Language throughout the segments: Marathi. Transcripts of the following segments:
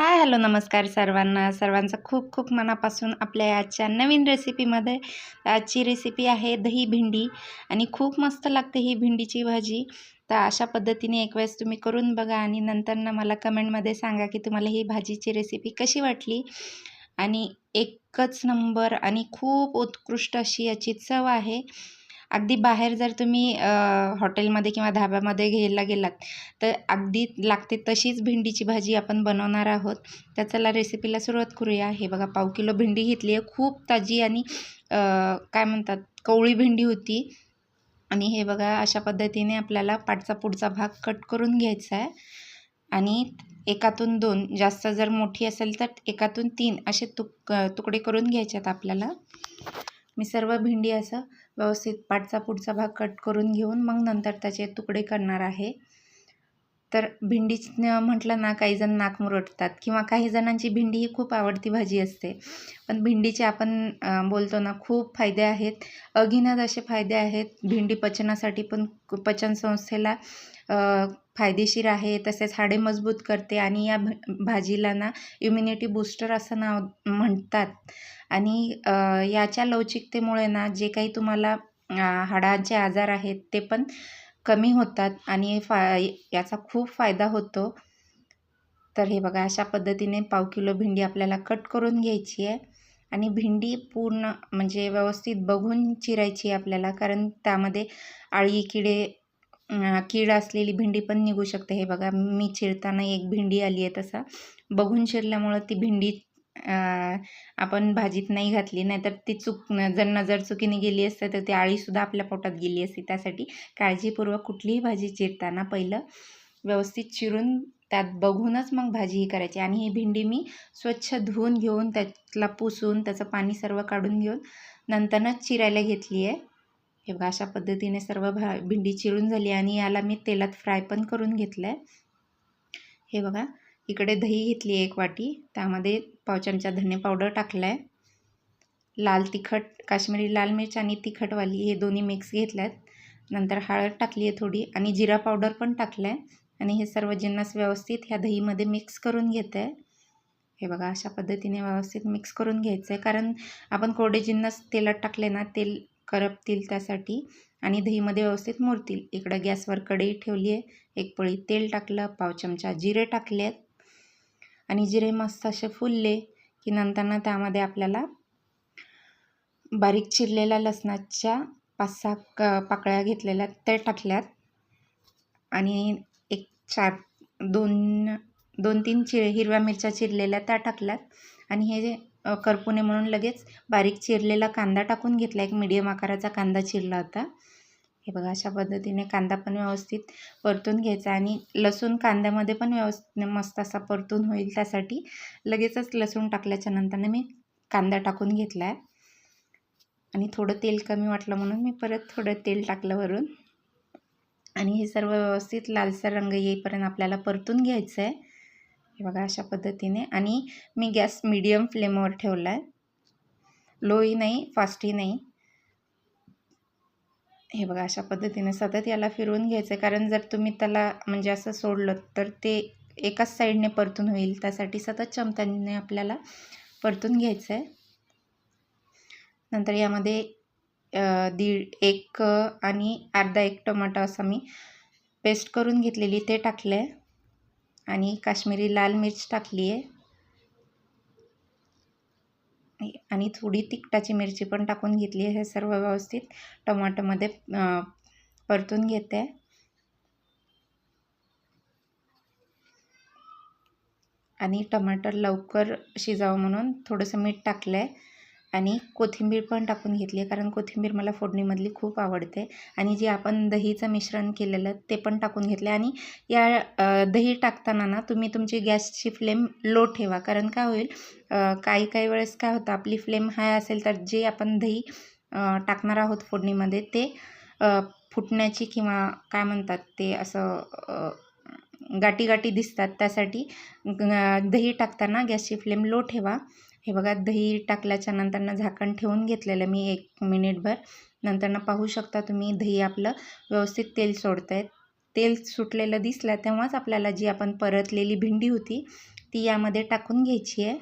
हाय हॅलो नमस्कार सर्वांना. सर्वांचं खूप खूप मनापासून आपल्या आजच्या नवीन रेसिपीमध्ये आजची रेसिपी आहे दही भेंडी आणि खूप मस्त लागते ही भेंडीची भाजी. तर अशा पद्धतीने एक वेळेस तुम्ही करून बघा आणि नंतर ना मला कमेंटमध्ये सांगा की तुम्हाला ही भाजीची रेसिपी कशी वाटली. आणि एकच नंबर आणि खूप उत्कृष्ट अशी याची चव आहे. अगदी बाहेर जर तुम्ही हॉटेलमध्ये किंवा धाब्यामध्ये घ्यायला गेलात तर अगदी लागते तशीच भेंडीची भाजी आपण बनवणार आहोत. तर चला रेसिपीला सुरुवात करूया. हे बघा पाव किलो भेंडी घेतली आहे. खूप ताजी आणि काय म्हणतात कवळी भेंडी होती. आणि हे बघा अशा पद्धतीने आपल्याला पाठचा पुढचा भाग कट करून घ्यायचा आहे. आणि एकातून दोन जास्त जर मोठी असेल तर एकातून तीन असे तुक तुकडे करून घ्यायचे आहेत आपल्याला. मी सर्व भेंडी असं व्यवस्थित पाठचा पुढचा भाग कट करून घेऊन मग नंतर त्याचे तुकडे करणार आहे. तर भेंडी म्हटलं ना काही जण नाक मुरटतात किंवा काही जणांची भेंडी ही खूप आवडती भाजी असते. पण भेंडीचे आपण बोलतो ना खूप फायदे आहेत. अगिनत असे फायदे आहेत. भेंडी पचनासाठी पण पचन संस्थेला फायदेशीर आहे. तसेच हाडे मजबूत करते आणि या भाजीला ना इम्युनिटी बूस्टर असं नाव म्हणतात. आणि याच्या लवचिकतेमुळे ना जे काही तुम्हाला हाडांचे आजार आहेत ते पण कमी होतात आणि फा याचा खूप फायदा होतो. तर हे बघा अशा पद्धतीने पाव किलो भेंडी आपल्याला कट करून घ्यायची आहे आणि भेंडी पूर्ण म्हणजे व्यवस्थित बघून चिरायची आहे आपल्याला कारण त्यामध्ये आळी किडे कीड असलेली भेंडी पण निघू शकते. हे बघा मी चिरताना एक भेंडी आली आहे तसा. बघून चिरल्यामुळं ती भेंडी आपण भाजीत नाही घातली नाहीतर ती चूक जर नजर चुकीने गेली असते तर ती आळीसुद्धा आपल्या पोटात गेली असती. त्यासाठी काळजीपूर्वक कुठलीही भाजी चिरताना पहिलं व्यवस्थित चिरून त्यात बघूनच मग भाजी ही करायची. आणि ही भेंडी मी स्वच्छ धुवून घेऊन त्यातला पुसून त्याचं पाणी सर्व काढून घेऊन नंतरच चिरायला घेतली आहे हे बघा अशा पद्धतीने सर्व भा भेंडी चिरून झाली. आणि याला मी तेलात फ्राय पण करून घेतलं आहे हे बघा इकडे दही घेतली आहे एक वाटी. त्यामध्ये पाव चमचा धने पावडर टाकला आहे लाल तिखट काश्मीरी लाल मिरच आणि तिखटवाली हे दोन्ही मिक्स घेतल्या आहेत नंतर हळद टाकली आहे थोडी आणि जिरा पावडर पण टाकला आहे आणि हे सर्व जिन्नस व्यवस्थित ह्या दहीमध्ये मिक्स करून घेत आहे हे बघा अशा पद्धतीने व्यवस्थित मिक्स करून घ्यायचं आहे कारण आपण कोरडे जिन्नस तेलात टाकले ना तेल करपतील त्यासाठी आणि दहीमध्ये व्यवस्थित मुरतील. इकडं गॅसवर कढई ठेवली आहे एक पळी तेल टाकलं पाव चमचा जिरे टाकले आहेत आणि जिरे मस्त असे फुलले की नंतरनं त्यामध्ये आपल्याला बारीक चिरलेल्या लसणाच्या पाच सहा क पाकळ्या घेतलेल्या त्या टाकल्यात. आणि एक चार दोन दोन तीन चिर हिरव्या मिरच्या चिरलेल्या त्या टाकल्यात. आणि हे जे करपुणे म्हणून लगेच बारीक चिरलेला कांदा टाकून घेतला. एक मीडियम आकाराचा कांदा चिरला होता. हे बघा अशा पद्धतीने कांदा पण व्यवस्थित परतून घ्यायचा आणि लसूण कांद्यामध्ये पण व्यवस्थित मस्त असा परतून होईल त्यासाठी. लगेचच लसूण टाकल्याच्या नंतरनं मी कांदा टाकून घेतला आहे. आणि थोडं तेल कमी वाटलं म्हणून मी परत थोडं तेल टाकलं वरून. आणि हे सर्व व्यवस्थित लालसर रंग येईपर्यंत आपल्याला परतून घ्यायचं आहे. हे बघा अशा पद्धतीने. आणि मी गॅस मीडियम फ्लेमवर ठेवला आहे. लोही नाही फास्टही नाही. हे बघा अशा पद्धतीने सतत याला फिरवून घ्यायचं आहे. कारण जर तुम्ही त्याला म्हणजे असं सोडलं तर ते एकाच साईडने परतून होईल. त्यासाठी सतत चमच्याने आपल्याला परतून घ्यायचं आहे. नंतर यामध्ये दीड एक आणि अर्धा एक टमाटो असं मी पेस्ट करून घेतलेली ते टाकलं आहे आणि काश्मीरी लाल मिर्च टाकली आहे आणि थोडी तिखटाची मिरची पण टाकून घेतली आहे हे सर्व व्यवस्थित. टमाटोमध्ये परतून घेते. आणि टमाटर लवकर शिजावं म्हणून थोडंसं मीठ टाकलं आहे आणि कोथिंबीर पण टाकून घेतली आहे कारण कोथिंबीर मला फोडणीमधली खूप आवडते. आणि जे आपण दहीचं मिश्रण केलेलं ते पण टाकून घेतलं आणि या दही टाकताना ना तुम्ही तुमची गॅसची फ्लेम लो ठेवा कारण काय होईल काही काही वेळेस काय होतं आपली फ्लेम हाय असेल तर जे आपण दही टाकणार आहोत फोडणीमध्ये ते फुटण्याची किंवा काय म्हणतात ते असं गाठी गाठी दिसतात त्यासाठी दही टाकताना गॅसची फ्लेम लो ठेवा. हे बघा दही टाकल्याच्या नंतरनं झाकण ठेवून घेतलेलं मी एक मिनिटभर. नंतरनं पाहू शकता तुम्ही दही आपलं व्यवस्थित तेल सोडत आहे तेल सुटलेलं दिसलं तेव्हाच आपल्याला जी आपण परतलेली भेंडी होती ती यामध्ये टाकून घ्यायची आहे.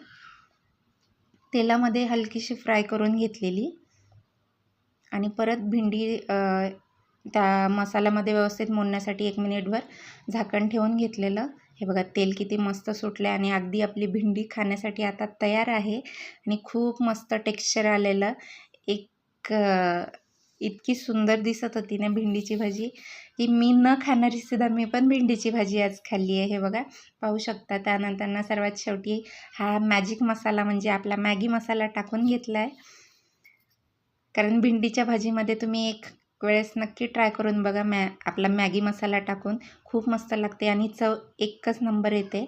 तेलामध्ये हलकीशी फ्राय करून घेतलेली. आणि परत भेंडी त्या मसाल्यामध्ये व्यवस्थित मोडण्यासाठी एक मिनिटभर झाकण ठेवून घेतलेलं. हे बघा तेल किती मस्त सुटलं आणि अगदी आपली भेंडी खाण्यासाठी आता तयार आहे आणि खूप मस्त टेक्स्चर आलेलं. एक इतकी सुंदर दिसत होती ना भेंडीची भाजी. की मी न खाणारी सुद्धा मी पण भेंडीची भाजी आज खाल्ली आहे हे बघा. पाहू शकता त्यानंतर ना सर्वात शेवटी हा मॅजिक मसाला म्हणजे आपला मॅगी मसाला टाकून घेतला आहे कारण भेंडीच्या भाजीमध्ये तुम्ही एक वेळेस नक्की ट्राय करून बघा. मॅ आपला मॅगी मसाला टाकून खूप मस्त लागते आणि चव एकच नंबर येते.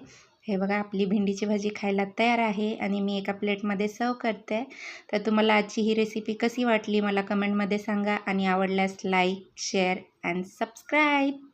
हे बघा आपली भेंडीची भाजी खायला तयार आहे आणि मी एका प्लेटमध्ये सर्व करते. तर तुम्हाला आजची ही रेसिपी कशी वाटली मला कमेंटमध्ये सांगा आणि आवडल्यास लाईक शेअर अँड सबस्क्राईब.